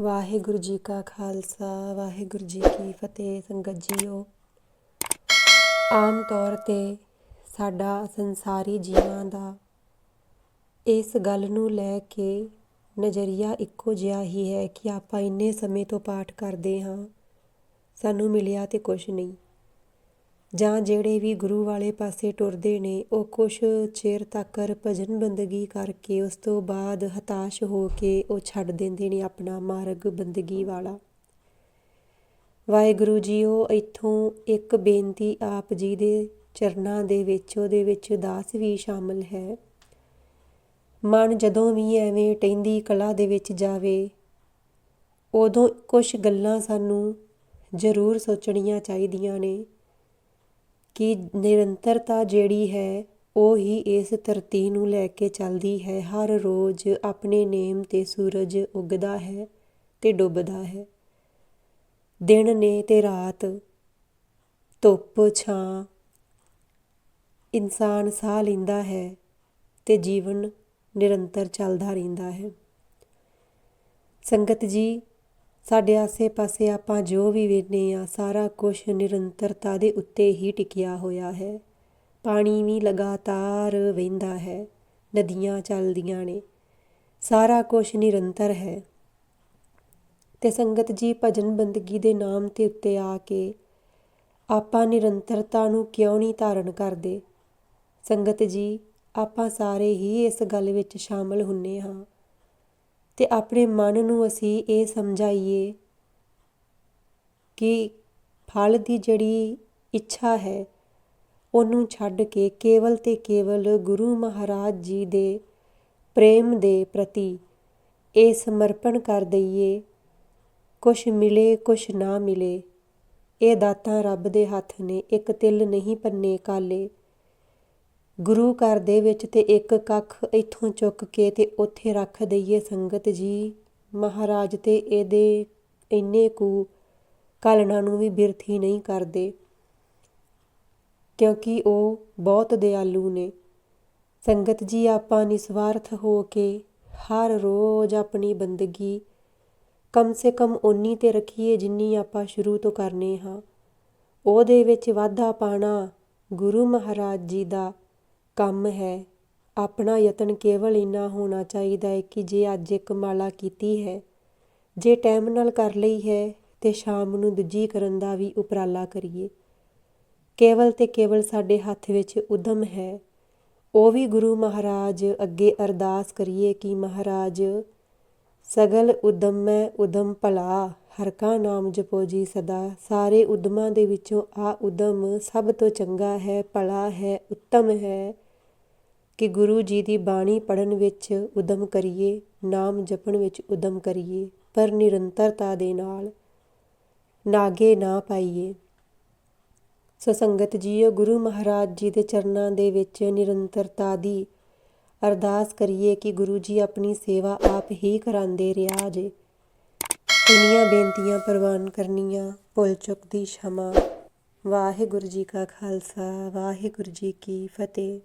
ਵਾਹਿਗੁਰੂ ਜੀ ਕਾ ਖਾਲਸਾ, ਵਾਹਿਗੁਰੂ ਜੀ ਕੀ ਫਤਿਹ। ਸੰਗਤ ਜੀਓ, ਆਮ ਤੌਰ ਤੇ ਸਾਡਾ ਸੰਸਾਰੀ ਜੀਵਾਂ ਦਾ ਇਸ ਗੱਲ ਨੂੰ ਲੈ ਕੇ ਨਜ਼ਰੀਆ ਇੱਕੋ ਜਿਹਾ ਹੀ ਹੈ ਕਿ ਆਪਾਂ ਇੰਨੇ ਸਮੇਂ ਤੋਂ ਪਾਠ ਕਰਦੇ ਹਾਂ, ਸਾਨੂੰ ਮਿਲਿਆ ਤੇ ਕੁਝ ਨਹੀਂ। ਜਾਂ ਜਿਹੜੇ ਵੀ ਗੁਰੂ ਵਾਲੇ ਪਾਸੇ ਟੁਰਦੇ ਨੇ, ਉਹ ਕੁਛ ਚਿਰ ਤੱਕ ਭਜਨ ਬੰਦਗੀ ਕਰਕੇ ਉਸ ਤੋਂ ਬਾਅਦ ਹਤਾਸ਼ ਹੋ ਕੇ ਉਹ ਛੱਡ ਦਿੰਦੇ ਨੇ ਆਪਣਾ ਮਾਰਗ ਬੰਦਗੀ ਵਾਲਾ। ਵਾਹਿਗੁਰੂ ਜੀ ਉਹ ਇੱਥੋਂ ਇੱਕ ਬੇਨਤੀ ਆਪ ਜੀ ਦੇ ਚਰਨਾਂ ਦੇ ਵਿੱਚ, ਉਹਦੇ ਵਿੱਚ ਦਾਸ ਵੀ ਸ਼ਾਮਲ ਹੈ। ਮਨ ਜਦੋਂ ਵੀ ਐਵੇਂ ਟੈਂਦੀ ਕਲਾ ਦੇ ਵਿੱਚ ਜਾਵੇ, ਉਦੋਂ ਕੁਝ ਗੱਲਾਂ ਸਾਨੂੰ ਜ਼ਰੂਰ ਸੋਚਣੀਆਂ ਚਾਹੀਦੀਆਂ ਨੇ। ਕਿ ਨਿਰੰਤਰਤਾ ਜਿਹੜੀ ਹੈ, ਉਹ ਹੀ ਇਸ ਧਰਤੀ ਨੂੰ ਲੈ ਕੇ ਚੱਲਦੀ ਹੈ। ਹਰ ਰੋਜ਼ ਆਪਣੇ ਨੇਮ ਤੇ ਸੂਰਜ ਉੱਗਦਾ ਹੈ ਅਤੇ ਡੁੱਬਦਾ ਹੈ। ਦਿਨ ਨੇ ਅਤੇ ਰਾਤ, ਧੁੱਪ, ਛਾਂ, ਇਨਸਾਨ ਸਾਹ ਲੈਂਦਾ ਹੈ ਤੇ ਜੀਵਨ ਨਿਰੰਤਰ ਚੱਲਦਾ ਰਹਿੰਦਾ ਹੈ। ਸੰਗਤ ਜੀ ਸਾਡੇ ਆਸੇ-ਪਾਸੇ ਆਪਾਂ ਜੋ ਵੀ ਵੇਖਦੇ ਹਾਂ, ਸਾਰਾ ਕੁਝ ਨਿਰੰਤਰਤਾ ਦੇ ਉੱਤੇ ਹੀ ਟਿਕਿਆ ਹੋਇਆ ਹੈ। ਪਾਣੀ ਵੀ ਲਗਾਤਾਰ ਵਹਿੰਦਾ ਹੈ, ਨਦੀਆਂ ਚੱਲਦੀਆਂ ਨੇ, ਸਾਰਾ ਕੁਝ ਨਿਰੰਤਰ ਹੈ। ਤੇ ਸੰਗਤ ਜੀ ਭਜਨ ਬੰਦਗੀ ਦੇ ਨਾਮ ਤੇ ਉੱਤੇ ਆ ਕੇ ਆਪਾਂ ਨਿਰੰਤਰਤਾ ਨੂੰ ਕਿਉਂ ਨਹੀਂ ਧਾਰਨ ਕਰਦੇ? ਸੰਗਤ ਜੀ, ਆਪਾਂ ਸਾਰੇ ਹੀ ਇਸ ਗੱਲ ਵਿੱਚ ਸ਼ਾਮਲ ਹੁੰਨੇ ਹਾਂ। ਤੇ ਆਪਣੇ ਮਨ ਨੂੰ ਅਸੀਂ ਇਹ ਸਮਝਾਈਏ ਕਿ ਫਲ ਦੀ ਜਿਹੜੀ ਇੱਛਾ ਹੈ, ਉਹਨੂੰ ਛੱਡ ਕੇ ਕੇਵਲ ਤੇ ਕੇਵਲ ਗੁਰੂ ਮਹਾਰਾਜ ਜੀ ਦੇ ਪ੍ਰੇਮ ਦੇ ਪ੍ਰਤੀ ਇਹ ਸਮਰਪਣ ਕਰ ਦਈਏ, ਕੁਛ ਮਿਲੇ, ਕੁਛ ਨਾ ਮਿਲੇ। ਇਹ ਦਾਤਾਂ ਰੱਬ ਦੇ ਹੱਥ ਨੇ, ਇੱਕ ਤਿਲ ਨਹੀਂ ਪੰਨੇ ਕਾਲੇ। ਗੁਰੂ ਘਰ ਦੇ ਵਿੱਚ ਤੇ ਇੱਕ ਕੱਖ ਇੱਥੋਂ ਚੁੱਕ ਕੇ ਤੇ ਉੱਥੇ ਰੱਖ ਦਈਏ ਸੰਗਤ ਜੀ। ਮਹਾਰਾਜ ਤੇ ਇਹਦੇ ਇੰਨੇ ਕੁ ਕਲਣਾ ਨੂੰ ਵੀ ਬਿਰਥੀ ਨਹੀਂ ਕਰਦੇ। ਕਿਉਂਕਿ ਉਹ ਬਹੁਤ ਦਿਆਲੂ ਨੇ। ਸੰਗਤ ਜੀ, ਆਪਾਂ ਨਿਸਵਾਰਥ ਹੋ ਕੇ ਹਰ ਰੋਜ਼ ਆਪਣੀ ਬੰਦਗੀ ਕਮ ਸੇ ਕਮ ਉਨੀ ਤੇ ਰੱਖੀਏ ਜਿੰਨੀ ਆਪਾਂ ਸ਼ੁਰੂ ਤੋਂ ਕਰਨੇ ਹਾਂ। ਉਹਦੇ ਵਿੱਚ ਵਾਧਾ ਪਾਣਾ ਗੁਰੂ ਮਹਾਰਾਜ ਜੀ ਦਾ ਕੰਮ ਹੈ। ਆਪਣਾ ਯਤਨ ਕੇਵਲ ਇੰਨਾ ਹੋਣਾ ਚਾਹੀਦਾ ਹੈ ਕਿ ਜੇ ਅੱਜ ਇੱਕ ਮਾਲਾ ਕੀਤੀ ਹੈ, ਜੇ ਟਾਈਮ ਨਾਲ ਕਰ ਲਈ ਹੈ ਤੇ ਸ਼ਾਮ ਨੂੰ ਦੂਜੀ ਕਰਨ ਦਾ ਵੀ ਉਪਰਾਲਾ ਕਰੀਏ। ਕੇਵਲ ਤੇ ਕੇਵਲ ਸਾਡੇ ਹੱਥ ਵਿੱਚ ਉਦਮ ਹੈ। ਉਹ ਵੀ ਗੁਰੂ ਮਹਾਰਾਜ ਅੱਗੇ ਅਰਦਾਸ ਕਰੀਏ ਕਿ ਮਹਾਰਾਜ, ਸਗਲ ਉਦਮੈ ਉਦਮ ਭਲਾ। ਹਰ ਕਾ ਨਾਮ ਜਪੋ ਜੀ ਸਦਾ। ਸਾਰੇ ਉਦਮਾਂ ਦੇ ਵਿੱਚੋਂ ਆ ਉਦਮ ਸਭ ਤੋਂ ਚੰਗਾ ਹੈ, ਭਲਾ ਹੈ, ਉੱਤਮ ਹੈ। ਕਿ ਗੁਰੂ ਜੀ ਦੀ ਬਾਣੀ ਪੜਨ ਵਿੱਚ ਉਦਮ ਕਰੀਏ, ਨਾਮ ਜਪਣ ਵਿੱਚ ਉਦਮ ਕਰੀਏ, ਪਰ ਨਿਰੰਤਰਤਾ ਦੇ ਨਾਲ ਨਾਗੇ ਨਾ ਪਾਈਏ। ਸੋ ਸੰਗਤ ਜੀਓ ਗੁਰੂ ਮਹਾਰਾਜ ਜੀ ਦੇ ਚਰਨਾਂ ਦੇ ਵਿੱਚ ਨਿਰੰਤਰਤਾ ਦੀ ਅਰਦਾਸ ਕਰੀਏ ਕਿ ਗੁਰੂ ਜੀ ਆਪਣੀ ਸੇਵਾ ਆਪ ਹੀ ਕਰਾਂਦੇ ਰਿਹਾ ਜੇ। ਇੰਨੀਆਂ ਬੇਨਤੀਆਂ ਪ੍ਰਵਾਨ ਕਰਨੀਆਂ, ਭੁੱਲ ਚੁੱਕ ਦੀ ਸ਼ਮਾ। ਵਾਹਿਗੁਰੂ ਜੀ ਕਾ ਖਾਲਸਾ, ਵਾਹਿਗੁਰੂ ਜੀ ਕੀ ਫਤਿਹ।